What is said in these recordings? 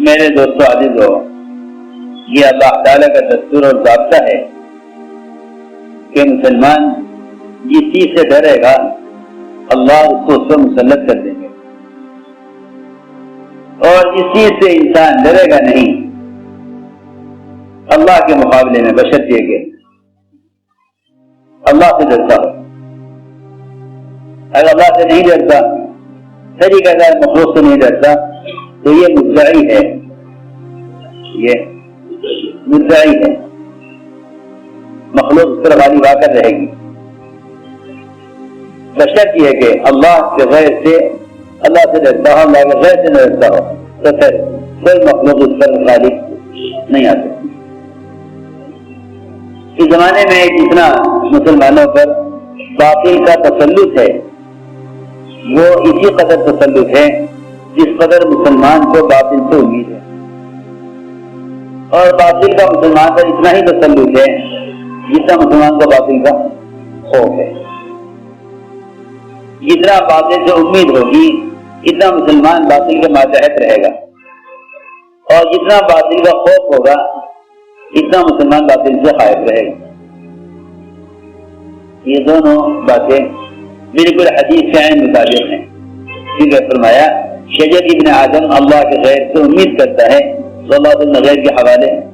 میرے دوستو عزیز ہو یہ اللہ تعالیٰ کا دستور اور ضابطہ ہے کہ مسلمان جس چیز سے ڈرے گا، اللہ اس کو اس پر مسلط کر دیں گے اور جس چیز سے انسان ڈرے گا نہیں۔ اللہ کے مقابلے میں بشر دیے گئے۔ اللہ سے ڈرتا ہو اگر اللہ سے نہیں ڈرتا، سری کا مخلوق سے نہیں ڈرتا تو یہ مدعی ہے۔ یہ مدعی ہے۔ مخلوق اس طرح والی واقع رہے گی۔ بشرط یہ ہے کہ اللہ کے غیر سے اللہ سے ڈرتا ہو اللہ کے غیر سے نہ ڈرتا ہو تو پھر کوئی مخلوق اس پر مخالف نہیں آ سکتی۔ اس زمانے میں جتنا مسلمانوں پر باطل کا تسلط ہے، وہ اسی قدر تسلط ہے جس قدر مسلمان کو باطل سے امید ہے۔ اور باطل کا مسلمان پر اتنا ہی تسلط ہے جتنا مسلمان کا باطل کا خوف ہے۔ جتنا باطل سے امید ہوگی، اتنا مسلمان باطل کے ماتحت رہے گا۔ اور جتنا باطل کا خوف ہوگا، اتنا مسلمان باطل سے خائف رہے گا۔ یہ دونوں باتیں بالکل حدیث کے مطابق ہیں۔ فرمایا۔ شجر ابن آدم اللہ کے غیر سے امید کرتا ہے صلی اللہ علیہ وسلم غیر کے حوالے۔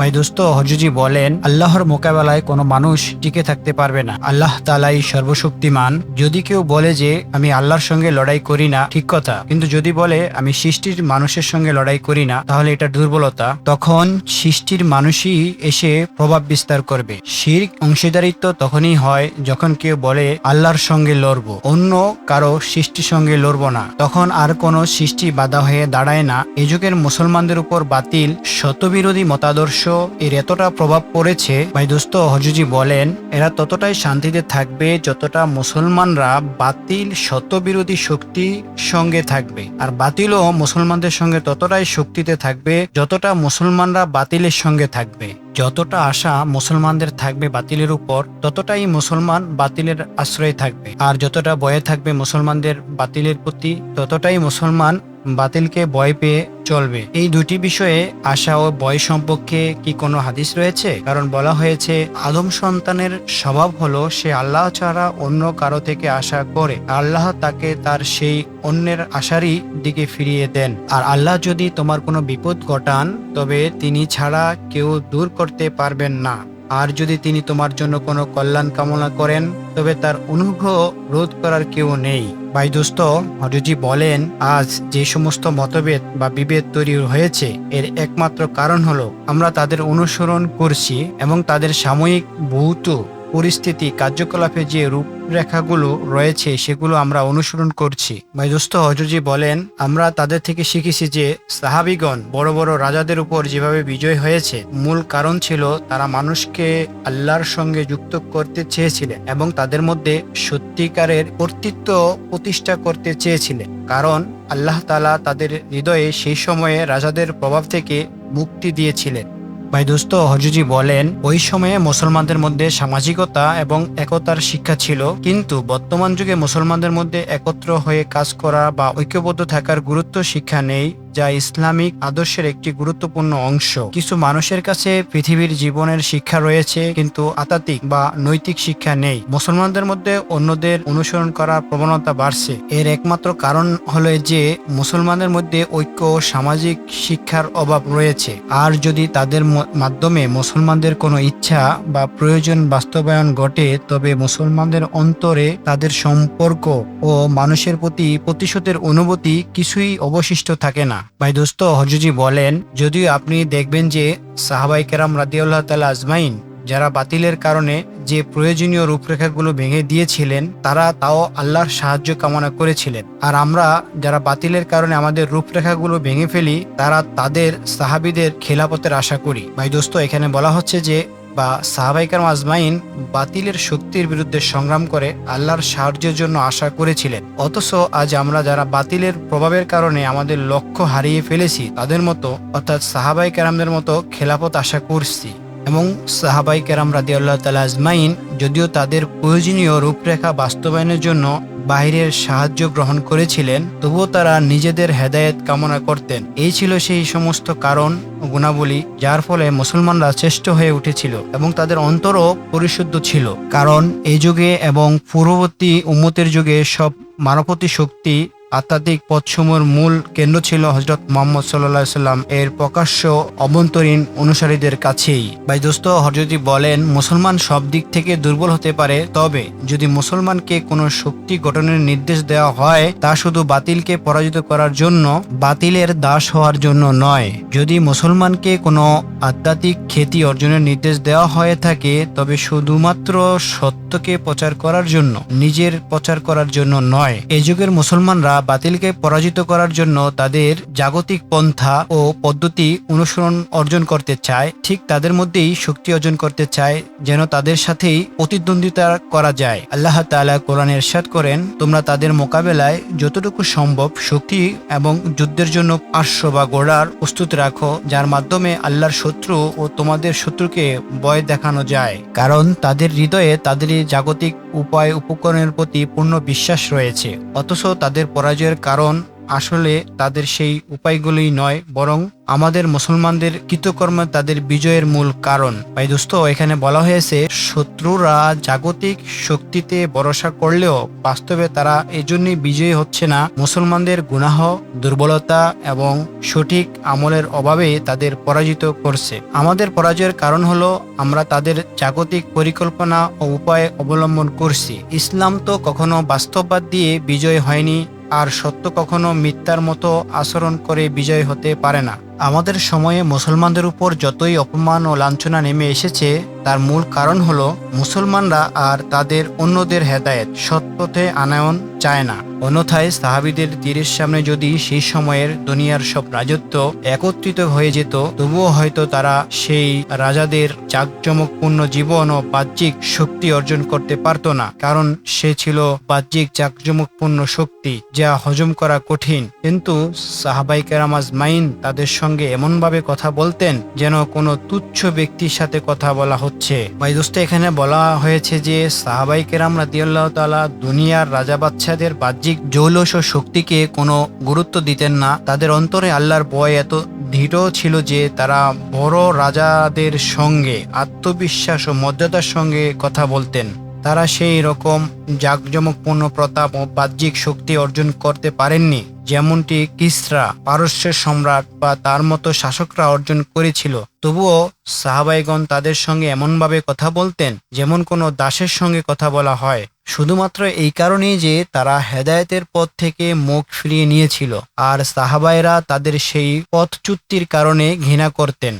ভাই দোস্ত হজুজি বলেন, আল্লাহর মোকাবেলায় কোনো মানুষ টিকে থাকতে পারবে না। আল্লাহ তালাই সর্বশক্তিমান। যদি কেউ বলে যে, আমি আল্লাহর সঙ্গে লড়াই করি না, ঠিক কথা। কিন্তু যদি বলে, আমি সৃষ্টির মানুষের সঙ্গে লড়াই করি না, তাহলে এটা দুর্বলতা। তখন সৃষ্টির মানুষই এসে প্রভাব বিস্তার করবে। শির অংশীদারিত্ব তখনই হয় যখন কেউ বলে, আল্লাহর সঙ্গে লড়ব। অন্য কারও সৃষ্টির সঙ্গে লড়ব না। তখন আর কোনো সৃষ্টি বাধা হয়ে দাঁড়ায় না। এ যুগের মুসলমানদের উপর বাতিল শতবিরোধী মতাদর্শ এর এতটা প্রভাব পড়েছে, ভাই দোস্ত, হজুজি বলেন, এরা ততটাই শান্তিতে থাকবে যতটা মুসলমানরা বাতিল শতবিরোধী শক্তি সঙ্গে থাকবে। আর বাতিলও মুসলমানদের সঙ্গে ততটাই শক্তিতে থাকবে যতটা মুসলমানরা বাতিলের সঙ্গে থাকবে। যতটা আশা মুসলমানদের থাকবে বাতিলের উপর, ততটাই মুসলমান বাতিলের আশ্রয় থাকবে। আর যতটা ভয়ে থাকবে মুসলমানদের বাতিলের প্রতি, ততটাই মুসলমান বাতিলকে ভয় পেয়ে চলবে। এই দুটি বিষয়ে আশা ও ভয় সম্পর্কে কি কোনো হাদিস রয়েছে? কারণ বলা হয়েছে, আদম সন্তানের স্বভাব হলো, সে আল্লাহ ছাড়া অন্য কারও থেকে আশা করে। আল্লাহ তাকে তার সেই অন্যের আশারই দিকে ফিরিয়ে দেন। আর আল্লাহ যদি তোমার কোনো বিপদ ঘটান, তবে তিনি ছাড়া কেউ দূর করতে পারবেন না। আর যদি তিনি তোমার জন্য কোনো কল্যাণ কামনা করেন, তবে তার অনুগ্রহ রোধ করার কেউ নেই। ভাই দোস্ত হরিজি বলেন, আজ যে সমস্ত মতভেদ বা বিভেদ তৈরি হয়েছে, এর একমাত্র কারণ হলো আমরা তাদের অনুসরণ করছি এবং তাদের সাময়িক ভৌত পরিস্থিতি কার্যকলাপে যে রূপরেখাগুলো রয়েছে সেগুলো আমরা অনুসরণ করছি। ভাই দোস্ত হজজি বলেন, আমরা তাদের থেকে শিখেছি যে সাহাবিগণ বড় বড় রাজাদের উপর যেভাবে বিজয় হয়েছে, মূল কারণ ছিল তারা মানুষকে আল্লাহর সঙ্গে যুক্ত করতে চেয়েছিলেন এবং তাদের মধ্যে সত্যিকারের কর্তৃত্ব প্রতিষ্ঠা করতে চেয়েছিলেন। কারণ আল্লাহ তালা তাদের হৃদয়ে সেই সময়ে রাজাদের প্রভাব থেকে মুক্তি দিয়েছিলেন। ভাই দোস্ত, হজুজি বলেন, ওই সময়ে মুসলমানদের মধ্যে সামাজিকতা এবং একতার শিক্ষা ছিল, কিন্তু বর্তমান যুগে মুসলমানদের মধ্যে একত্র হয়ে কাজ করা বা ঐক্যবদ্ধ থাকার গুরুত্ব শিক্ষা নেই। যা ইসলামিক আদর্শের একটি গুরুত্বপূর্ণ অংশ। কিছু মানুষের কাছে পৃথিবীর জীবনের শিক্ষা রয়েছে, কিন্তু আতাতিক বা নৈতিক শিক্ষা নেই। মুসলমানদের মধ্যে অন্যদের অনুসরণ করার প্রবণতা বাড়ছে। এর একমাত্র কারণ হলো যে, মুসলমানদের মধ্যে ঐক্য সামাজিক শিক্ষার অভাব রয়েছে। আর যদি তাদের মাধ্যমে মুসলমানদের কোনো ইচ্ছা বা প্রয়োজন বাস্তবায়ন ঘটে, তবে মুসলমানদের অন্তরে তাদের সম্পর্ক ও মানুষের প্রতি প্রতিশোধের অনুভূতি কিছুই অবশিষ্ট থাকে না। ভাই দোস্ত, হজুজি বলেন, যদিও আপনি দেখবেন যে সাহাবাই কেরাম রাদিউল্লাহ তালা আজমাইন, যারা বাতিলের কারণে যে প্রয়োজনীয় রূপরেখাগুলো ভেঙে দিয়েছিলেন, তারা তাও আল্লাহর সাহায্য কামনা করেছিলেন। আর আমরা যারা বাতিলের কারণে আমাদের রূপরেখাগুলো ভেঙে ফেলি, তারা তাদের সাহাবিদের খেলাপথের আশা করি। ভাই দোস্ত, এখানে বলা হচ্ছে যে বা সাহাবাইকার আজমাইন বাতিলের শক্তির বিরুদ্ধে সংগ্রাম করে আল্লাহর সাহায্যের জন্য আশা করেছিলেন। অথচ আজ আমরা যারা বাতিলের প্রভাবের কারণে আমাদের লক্ষ্য হারিয়ে ফেলেছি, তাদের মতো, অর্থাৎ সাহাবাই কেরামদের মতো খেলাপথ আশা করছি। এবং সাহাবাই কেরাম রাদি আল্লাহ তালা আজমাইন যদিও তাদের প্রয়োজনীয় রূপরেখা বাস্তবায়নের জন্য বাহিরের সাহায্য গ্রহণ করেছিলেন, তবুও তারা নিজেদের হেদায়েত কামনা করতেন। এই ছিল সেই সমস্ত কারণ ও গুণাবলী যার ফলে মুসলমানরা শ্রেষ্ঠ হয়ে উঠেছিল এবং তাদের অন্তরও পরিশুদ্ধ ছিল। কারণ এই যুগে এবং পূর্ববর্তী উন্মতের যুগে সব মানবতী শক্তি আধ্যাত্মিক পথসমূহের মূল কেন্দ্র ছিল হজরত মোহাম্মদ সাল্লা সাল্লাম এর প্রকাশ্য অভ্যন্তরীণ অনুসারীদের কাছেই। ভাই দোস্ত, হরজতি বলেন, মুসলমান সব দিক থেকে দুর্বল হতে পারে, তবে যদি মুসলমানকে কোনো শক্তি গঠনের নির্দেশ দেওয়া হয়, তা শুধু বাতিলকে পরাজিত করার জন্য, বাতিলের দাস হওয়ার জন্য নয়। যদি মুসলমানকে কোনো আধ্যাত্মিক খ্যাতি অর্জনের নির্দেশ দেওয়া হয়ে থাকে, তবে শুধুমাত্র সত্যকে প্রচার করার জন্য, নিজের প্রচার করার জন্য নয়। এই যুগের মুসলমানরা বাতিলকে পরাজিত করার জন্য তাদের জাগতিক পন্থা ও পদ্ধতি অনুসরণ অর্জন করতে চায়, ঠিক তাদের মধ্যেই শক্তি অর্জন করতে চায়, যেন তাদের সাথেই প্রতিদ্বন্দ্বিতা করা যায়। আল্লাহ তাআলা কোরআনে ইরশাদ করেন, তোমরা তাদের মোকাবেলায় যতটুকু সম্ভব শক্তি এবং যুদ্ধের জন্য পার্শ্ব বা গোড়ার প্রস্তুত রাখো, যার মাধ্যমে আল্লাহর শত্রু ও তোমাদের শত্রুকে ভয় দেখানো যায়। কারণ তাদের হৃদয়ে তাদের জাগতিক উপায় উপকরণের প্রতি পূর্ণ বিশ্বাস রয়েছে, অথচ তাদের পরাজয়ের কারণ আসলে তাদের সেই উপায়গুলোই নয়, বরং আমাদের মুসলমানদের কৃতকর্ম তাদের বিজয়ের মূল কারণ। ভাই দোস্ত, এখানে বলা হয়েছে, শত্রুরা জাগতিক শক্তিতে ভরসা করলেও বাস্তবে তারা এজন্যই বিজয়ী হচ্ছে না। মুসলমানদের গুনাহ, দুর্বলতা এবং সঠিক আমলের অভাবে তাদের পরাজিত করছে। আমাদের পরাজয়ের কারণ হলো আমরা তাদের জাগতিক পরিকল্পনা ও উপায় অবলম্বন করছি। ইসলাম তো কখনো বাস্তববাদ দিয়ে বিজয় হয়নি আর সত্য কখনো মিথ্যার মতো আচরণ করে বিজয় হতে পারে না। আমাদের সময়ে মুসলমানদের উপর যতই অপমান ও লাঞ্ছনা নেমে এসেছে তার মূল কারণ হলো মুসলমানরা আর তাদের অন্যদের হেদায়েত সৎপথে আনায়ন চায় না। অন্যথায় সাহাবিদের তীরের সামনে যদি সেই সময়ের দুনিয়ার সব রাজত্ব একত্রিত হয়ে যেত, তবুও হয়তো তারা সেই রাজাদের জাঁকজমকপূর্ণ জীবন ও বাহ্যিক শক্তি অর্জন করতে পারত না, কারণ সে ছিল বাহ্যিক জাঁকজমকপূর্ণ শক্তি যা হজম করা কঠিন। কিন্তু সাহাবাই কেরামাজ মাইন তাদের সঙ্গে এমনভাবে কথা বলতেন যেন কোনো তুচ্ছ ব্যক্তির সাথে কথা বলা হচ্ছে। ভাই দোস্ত, এখানে বলা হয়েছে যে সাহাবাই কেরাম রাদিয়াল্লাহ তালা দুনিয়ার রাজা বাচ্চাদের বাহ্যিক জৌলস ও শক্তিকে কোনো গুরুত্ব দিতেন না। তাদের অন্তরে আল্লাহর ভয় এত দৃঢ় ছিল যে তারা বড় রাজাদের সঙ্গে আত্মবিশ্বাস ও মর্যাদার সঙ্গে কথা বলতেন। তারা সেই রকম জাঁকজমকপূর্ণ প্রতাপ ও বাহ্যিক শক্তি অর্জন করতে পারেননি, যেমনটি কিসরা পারস্যের সম্রাট বা তার মতো শাসকরা অর্জন করেছিল। তবুও সাহাবাইগণ তাদের সঙ্গে এমনভাবে কথা বলতেন, যেমন কোনো দাসের সঙ্গে কথা বলা হয়। শুধুমাত্র এই কারণেই যে তারা হেদায়েতের পথ থেকে মুখ ফিরিয়ে নিয়েছিল, আর সাহাবাইরা তাদের সেই পথচ্যুতির কারণে ঘৃণা করতেন।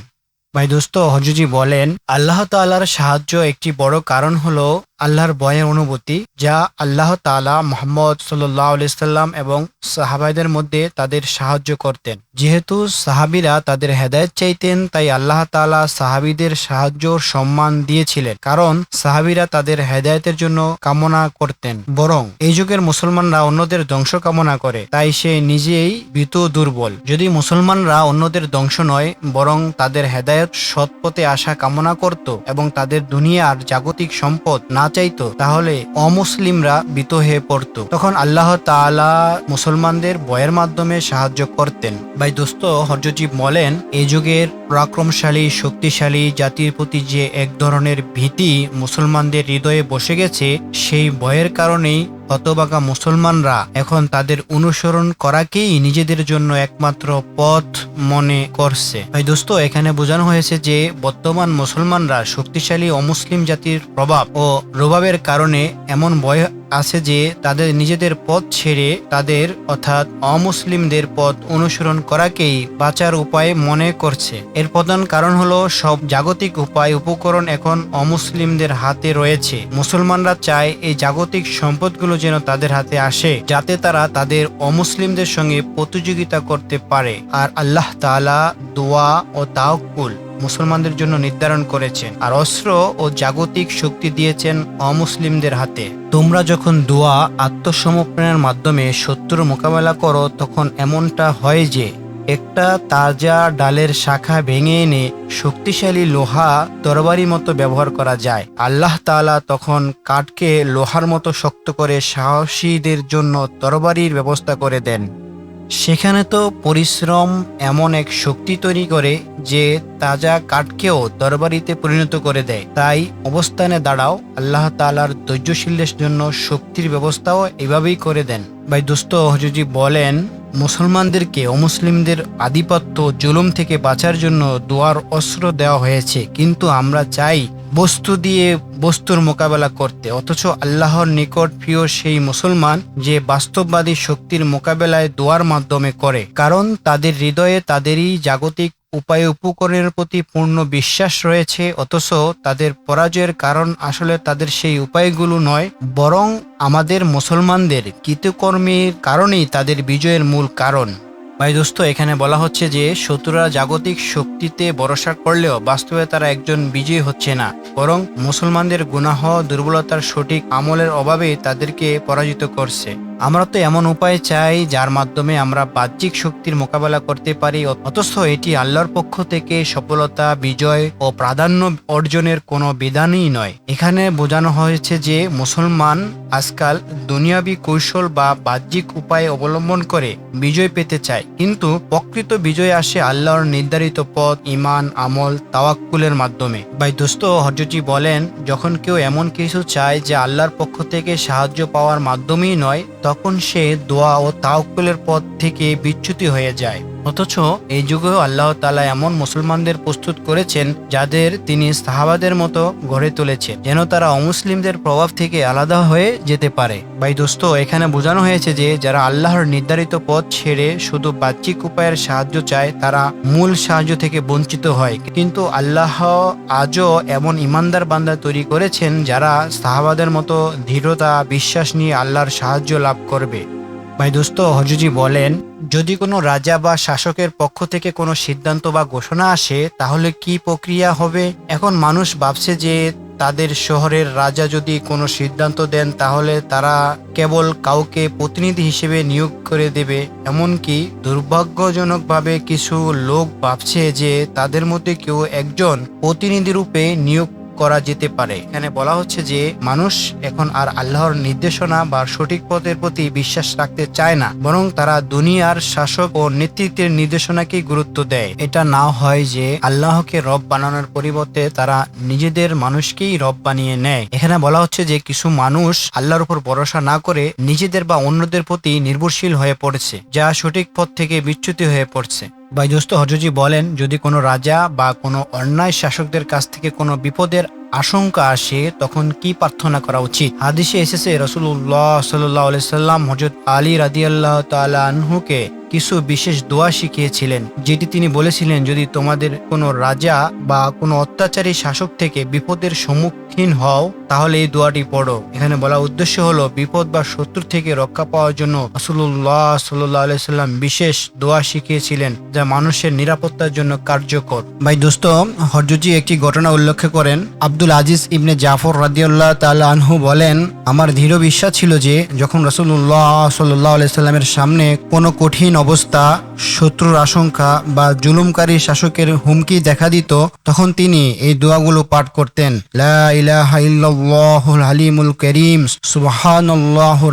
ভাই দোস্ত হজুজি বলেন, আল্লাহ তাআলার সাহায্য একটি বড় কারণ হলো আল্লাহর বয়ের অনুভূতি, যা আল্লাহ তাআলা মোহাম্মদ সাল্লাম এবং সাহাবাইদের মধ্যে তাদের সাহায্য করতেন। যেহেতু সাহাবিরা তাদের হেদায়েত চাইতেন, তাই আল্লাহ তাআলা সাহাবিদের সাহায্য সম্মান দিয়েছিলেন। কারণ সাহাবিরা তাদের হেদায়তের জন্য কামনা করতেন। বরং এই যুগের মুসলমানরা অন্যদের ধ্বংস কামনা করে, তাই সে নিজেই ভীত দুর্বল। যদি মুসলমানরা অন্যদের ধ্বংস নয়, বরং তাদের হেদায়েত সৎপথে আসা কামনা করত এবং তাদের দুনিয়ার জাগতিক সম্পদ না চাইতো, তাহলে অমুসলিমরা বিত হয়ে পড়ত। তখন আল্লাহ তালা মুসলমানদের বয়ের মাধ্যমে সাহায্য করতেন। ভাই দোস্ত, হরজজীব বলেন এই যুগের পরাক্রমশালী, শক্তিশালী জাতির প্রতি যে এক ধরনের ভীতি মুসলমানদের হৃদয়ে বসে গেছে, সেই ভয়ের কারণেই হতবাগা মুসলমানরা এখন তাদের অনুসরণ করাকেই নিজেদের জন্য একমাত্র পথ মনে করছে। ভাই দোস্ত, এখানে বোঝানো হয়েছে যে বর্তমান মুসলমানরা শক্তিশালী অমুসলিম জাতির প্রভাব ও প্রভাবের কারণে এমন ভয় আছে যে তাদের নিজেদের পথ ছেড়ে তাদের, অর্থাৎ অমুসলিমদের পথ অনুসরণ করাকেই বাঁচার উপায় মনে করছে। এর প্রধান কারণ হলো সব জাগতিক উপায় উপকরণ এখন অমুসলিমদের হাতে রয়েছে। মুসলমানরা চায় এই জাগতিক সম্পদগুলো যেন তাদের হাতে আসে, যাতে তারা তাদের অমুসলিমদের সঙ্গে প্রতিযোগিতা করতে পারে। আর আল্লাহ তাআলা দোয়া ও তাওকুল মুসলমানদের জন্য নির্ধারণ করেছেন আর অস্ত্র ও জাগতিক শক্তি দিয়েছেন অমুসলিমদের হাতে। তোমরা যখন দোয়া, আত্মসমর্পণের মাধ্যমে শত্রুর মোকাবেলা করো, তখন এমনটা হয় যে, একটা তাজা ডালের শাখা ভেঙে এনে শক্তিশালী লোহা তরবারি মতো ব্যবহার করা যায়। আল্লাহ তাআলা তখন কাঠকে লোহার মতো শক্ত করে সাহসীদের জন্য তরবারির ব্যবস্থা করে দেন। সেখানে তো পরিশ্রম এমন এক শক্তি তৈরি করে যে তাজা কাঠকেও তরবারিতে পরিণত করে দেয়। তাই অবস্থানে দাঁড়াও, আল্লাহ তালার ধৈর্যশীলের জন্য শক্তির ব্যবস্থাও এভাবেই করে দেন। ভাই দোস্ত হজুজি বলেন, মুসলমানদেরকে অমুসলিমদের আধিপত্য, জুলুম থেকে বাঁচার জন্য দোয়ার অস্ত্র দেওয়া হয়েছে। কিন্তু আমরা চাই বস্তু দিয়ে বস্তুর মোকাবেলা করতে। অথচ আল্লাহর নিকট প্রিয় সেই মুসলমান যে বাস্তববাদী শক্তির মোকাবেলায় দোয়ার মাধ্যমে করে। কারণ তাদের হৃদয়ে তাদেরই জাগতিক উপায় উপকরণের প্রতি পূর্ণ বিশ্বাস রয়েছে, অথচ তাদের পরাজয়ের কারণ আসলে তাদের সেই উপায়গুলো নয়, বরং আমাদের মুসলমানদের কৃতকর্মের কারণেই তাদের বিজয়ের মূল কারণ। ভাই দোস্ত, এখানে বলা হচ্ছে যে শত্রুরা জাগতিক শক্তিতে ভরসা করলেও বাস্তবে তারা একজন বিজয়ী হচ্ছে না। বরং মুসলমানদের গুনাহ, দুর্বলতার সঠিক আমলের অভাবে তাদেরকে পরাজিত করছে। আমরা তো এমন উপায় চাই যার মাধ্যমে আমরা বাহ্যিক শক্তির মোকাবেলা করতে পারি, অথচ এটি আল্লাহর পক্ষ থেকে সফলতা, বিজয় ও প্রাধান্য অর্জনের কোনো বিধানই নয়। এখানে বোঝানো হয়েছে যে মুসলমান আজকাল দুনিয়াবি কৌশল বা বাহ্যিক উপায় অবলম্বন করে বিজয় পেতে চায়। কিন্তু প্রকৃত বিজয় আসে আল্লাহর নির্ধারিত পথ ইমান আমল, তাওয়াক্কুলের মাধ্যমে। ভাই দোস্ত হজরজি বলেন, যখন কেউ এমন কিছু চায় যে আল্লাহর পক্ষ থেকে সাহায্য পাওয়ার মাধ্যমেই নয়, তখন সে দোয়া ও তাওকুলের পথ থেকে বিচ্যুতি হয়ে যায়। অথচ এই যুগেও আল্লাহ তালা এমন মুসলমানদের প্রস্তুত করেছেন, যাদের তিনি সাহাবাদের মতো গড়ে তুলেছেন, যেন তারা অমুসলিমদের প্রভাব থেকে আলাদা হয়ে যেতে পারে। ভাই দোস্ত, এখানে বোঝানো হয়েছে যে যারা আল্লাহর নির্ধারিত পথ ছেড়ে শুধু বাহ্যিক উপায়ের সাহায্য চায়, তারা মূল সাহায্য থেকে বঞ্চিত হয়। কিন্তু আল্লাহ আজও এমন ইমানদার বান্দা তৈরি করেছেন যারা সাহাবাদের মতো দৃঢ়তা, বিশ্বাস নিয়ে আল্লাহর সাহায্য লাভ করবে। ভাই দোস্ত হজুজি বলেন, যদি কোনো রাজা বা শাসকের পক্ষ থেকে কোনো সিদ্ধান্ত বা ঘোষণা আসে, তাহলে কি প্রক্রিয়া হবে? এখন মানুষ ভাবছে যে তাদের শহরের রাজা যদি কোনো সিদ্ধান্ত দেন, তাহলে তারা কেবল কাউকে প্রতিনিধি হিসেবে নিয়োগ করে দেবে। এমনকি দুর্ভাগ্যজনকভাবে কিছু লোক ভাবছে যে তাদের মধ্যে কেউ একজন প্রতিনিধি রূপে নিয়োগ করা যেতে পারে। এখানে বলা হচ্ছে যে, মানুষ এখন আর আল্লাহর নির্দেশনা বা সঠিক পথের প্রতি বিশ্বাস রাখতে চায় না, বরং তারা দুনিয়ার শাসক ও নেতৃত্বের নির্দেশনাকে গুরুত্ব দেয়। এটা না হয় যে, আল্লাহকে রব বানানোর পরিবর্তে তারা নিজেদের মানুষকেই রব বানিয়ে নেয়। এখানে বলা হচ্ছে যে, কিছু মানুষ আল্লাহর উপর ভরসা না করে নিজেদের বা অন্যদের প্রতি নির্ভরশীল হয়ে পড়েছে, যা সঠিক পথ থেকে বিচ্যুতি হয়ে পড়ছে। বাইদোস্ত হজজি বলেন যদি কোনো রাজা বা কোনো অন্যায় শাসকদের কাছ থেকে কোনো বিপদের আশঙ্কা আসে তখন কি প্রার্থনা করা উচিত? হাদিসে এসেছে রসুল্লাহ সাল্লাহ সাল্লাম হজরত আলী রাদিয়াল্লাহ তালা আনহুকে কিছু বিশেষ দোয়া শিখিয়েছিলেন, যেটি তিনি বলেছিলেন, যদি তোমাদের কোনো রাজা বা কোনো অত্যাচারী শাসক থেকে বিপদের সম্মুখীন হও, তাহলে এই দোয়াটি পড়ো। এখানে বলা উদ্দেশ্য হলো, বিপদ বা শত্রু থেকে রক্ষা পাওয়ার জন্য রসুল্লাহ সাল্লাহ সাল্লাম বিশেষ দোয়া শিখিয়েছিলেন, যা মানুষের নিরাপত্তার জন্য কার্যকর। ভাই দোস্ত, হরজুজি একটি ঘটনা উল্লেখ করেন আব্দুল আজিজ ইবনে জাফর রাদিউল্লাহ তাল আনহু বলেন, আমার দৃঢ় বিশ্বাস ছিল যে, যখন রসুল্লাহ সাল্লাহ সাল্লামের সামনে কোনো কঠিন অবস্থা, শত্রুর আশঙ্কা বা জুলুমকারী শাসকের হুমকি দেখা দিত, তখন তিনি এই দোয়াগুলো পাঠ করতেন করিম, সুবহানাল্লাহু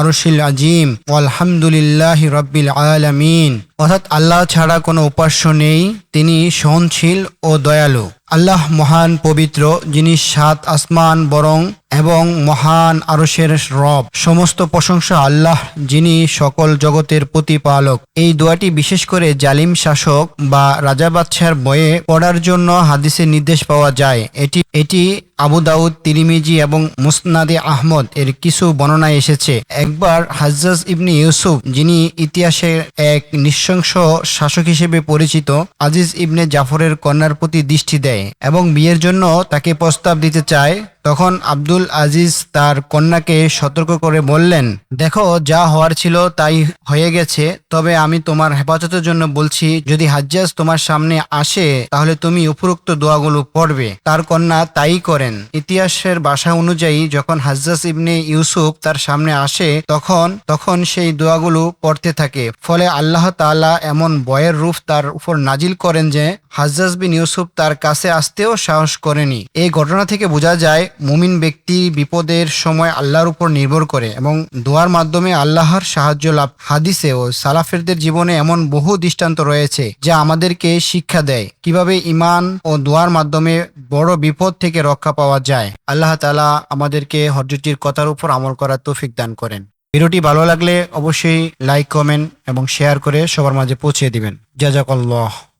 আরশিল আজিম আলহামদুলিল্লাহি রাব্বিল আলামিন। অর্থাৎ আল্লাহ ছাড়া কোনো উপাস্য নেই, তিনি সহনশীল ও দয়ালু। আল্লাহ মহান পবিত্র, যিনি সাত আসমান বরং এবং মহান আরসের রব। সমস্ত প্রশংসা আল্লাহ, যিনি সকল জগতের প্রতিপালক। এই দোয়াটি বিশেষ করে জালিম শাসক বা রাজা বাদশার বয়ে পড়ার জন্য হাদিসের নির্দেশ পাওয়া যায়। এটি এটি আবু দাউদ, তিরিমিজি এবং মুসনাদে আহমদ এর কিছু বর্ণনায় এসেছে। একবার হাজ্জাজ ইবনি ইউসুফ, যিনি ইতিহাসের এক নৃশংস শাসক হিসেবে পরিচিত, আজিজ ইবনে জাফরের কন্যার প্রতি দৃষ্টি দেয়। এবং বিয়ের জন্য তাকে প্রস্তাব দিতে চায়। তখন আব্দুল আজিজ তার কন্যাকে সতর্ক করে বললেন, দেখো, যা হওয়ার ছিল তাই হয়ে গেছে, তবে আমি তোমার হেফাজতের জন্য বলছি, যদি হাজ্জাজ তোমার সামনে আসে, তাহলে তুমি উপরোক্ত দোয়াগুলো পড়বে। তার কন্যা তাই করেন। ইতিহাসের বাসা অনুযায়ী যখন হাজ্জাজ ইবনে ইউসুফ তার সামনে আসে, তখন তখন সেই দোয়াগুলো পড়তে থাকে। ফলে আল্লাহ তাআলা এমন বয়ের রূপ তার উপর নাজিল করেন যে, হাজ্জাজ বিন ইউসুফ তার কাছে আসতেও সাহস করেনি। এই ঘটনা থেকে বোঝা যায় মুমিন ব্যক্তি বিপদের সময় আল্লাহর উপর নির্ভর করে এবং দোয়ার মাধ্যমে আল্লাহর সাহায্য লাভ। হাদিসে ও সালাফেরদের জীবনে এমন বহু দৃষ্টান্ত রয়েছে যা আমাদেরকে শিক্ষা দেয় কীভাবে ইমান ও দোয়ার মাধ্যমে বড় বিপদ থেকে রক্ষা পাওয়া যায়। আল্লাহ তালা আমাদেরকে হজরতির কথার উপর আমল করার তৌফিক দান করেন। ভিডিওটি ভালো লাগলে অবশ্যই লাইক, কমেন্ট এবং শেয়ার করে সবার মাঝে পৌঁছে দিবেন। জাজাকাল্লাহ।